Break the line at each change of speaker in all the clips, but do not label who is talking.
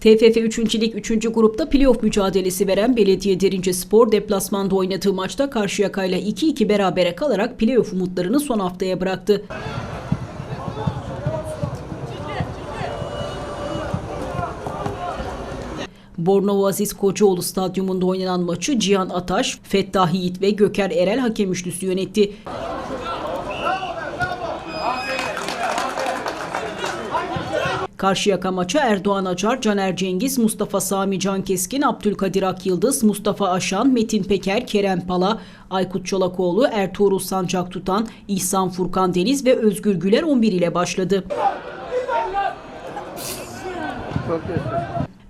TFF 3. Lig 3. grupta playoff mücadelesi veren Belediye Derince Spor deplasmanda oynadığı maçta Karşıyaka'yla 2-2 berabere kalarak playoff umutlarını son haftaya bıraktı. Bornova Aziz Kocaoğlu Stadyumunda oynanan maçı Cihan Ataş, Fettah Yiğit ve Göker Erel hakem üçlüsü yönetti. Karşıyaka maça Erdoğan Acar, Caner Cengiz, Mustafa Sami Can Keskin, Abdülkadir Akyıldız, Mustafa Aşan, Metin Peker, Kerem Pala, Aykut Çolakoğlu, Ertuğrul Sancak Tutan, İhsan Furkan Deniz ve Özgür Güler 11 ile başladı.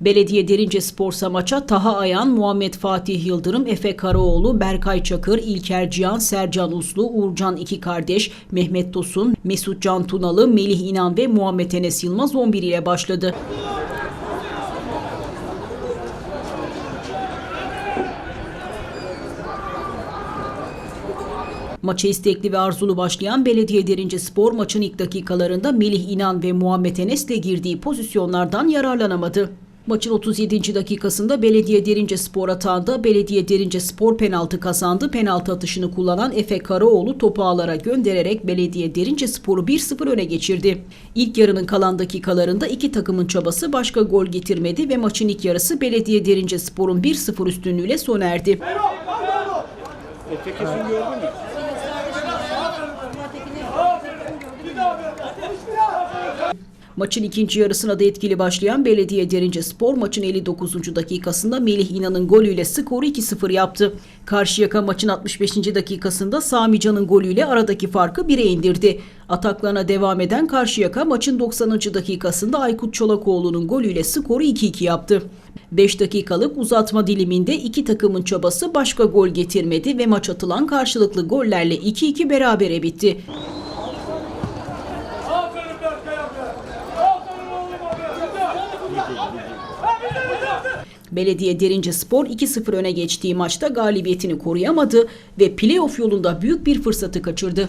Belediye Derince Sporsa maça Taha Ayan, Muhammed Fatih Yıldırım, Efe Karaoğlu, Berkay Çakır, İlker Cihan, Sercan Uslu, Uğurcan iki kardeş, Mehmet Tosun, Mesut Can Tunalı, Melih İnan ve Muhammed Enes Yılmaz 11 ile başladı. Maça istekli ve arzulu başlayan Belediye Derince Spor maçın ilk dakikalarında Melih İnan ve Muhammed Enes'le girdiği pozisyonlardan yararlanamadı. Maçın 37. dakikasında Belediye Derince Spor atağında Belediye Derince Spor penaltı kazandı. Penaltı atışını kullanan Efe Karaoğlu topu ağlara göndererek Belediye Derince Spor'u 1-0 öne geçirdi. İlk yarının kalan dakikalarında iki takımın çabası başka gol getirmedi ve maçın ilk yarısı Belediye Derince Spor'un 1-0 üstünlüğüyle sona erdi.
Gördün mü?
Maçın ikinci yarısına da etkili başlayan Belediye Derince Spor maçın 59. dakikasında Melih İnan'ın golüyle skoru 2-0 yaptı. Karşıyaka maçın 65. dakikasında Sami Can'ın golüyle aradaki farkı 1'e indirdi. Ataklarına devam eden Karşıyaka maçın 90. dakikasında Aykut Çolakoğlu'nun golüyle skoru 2-2 yaptı. 5 dakikalık uzatma diliminde iki takımın çabası başka gol getirmedi ve maç atılan karşılıklı gollerle 2-2 berabere bitti. Belediye Derince Spor 2-0 öne geçtiği maçta galibiyetini koruyamadı ve playoff yolunda büyük bir fırsatı kaçırdı.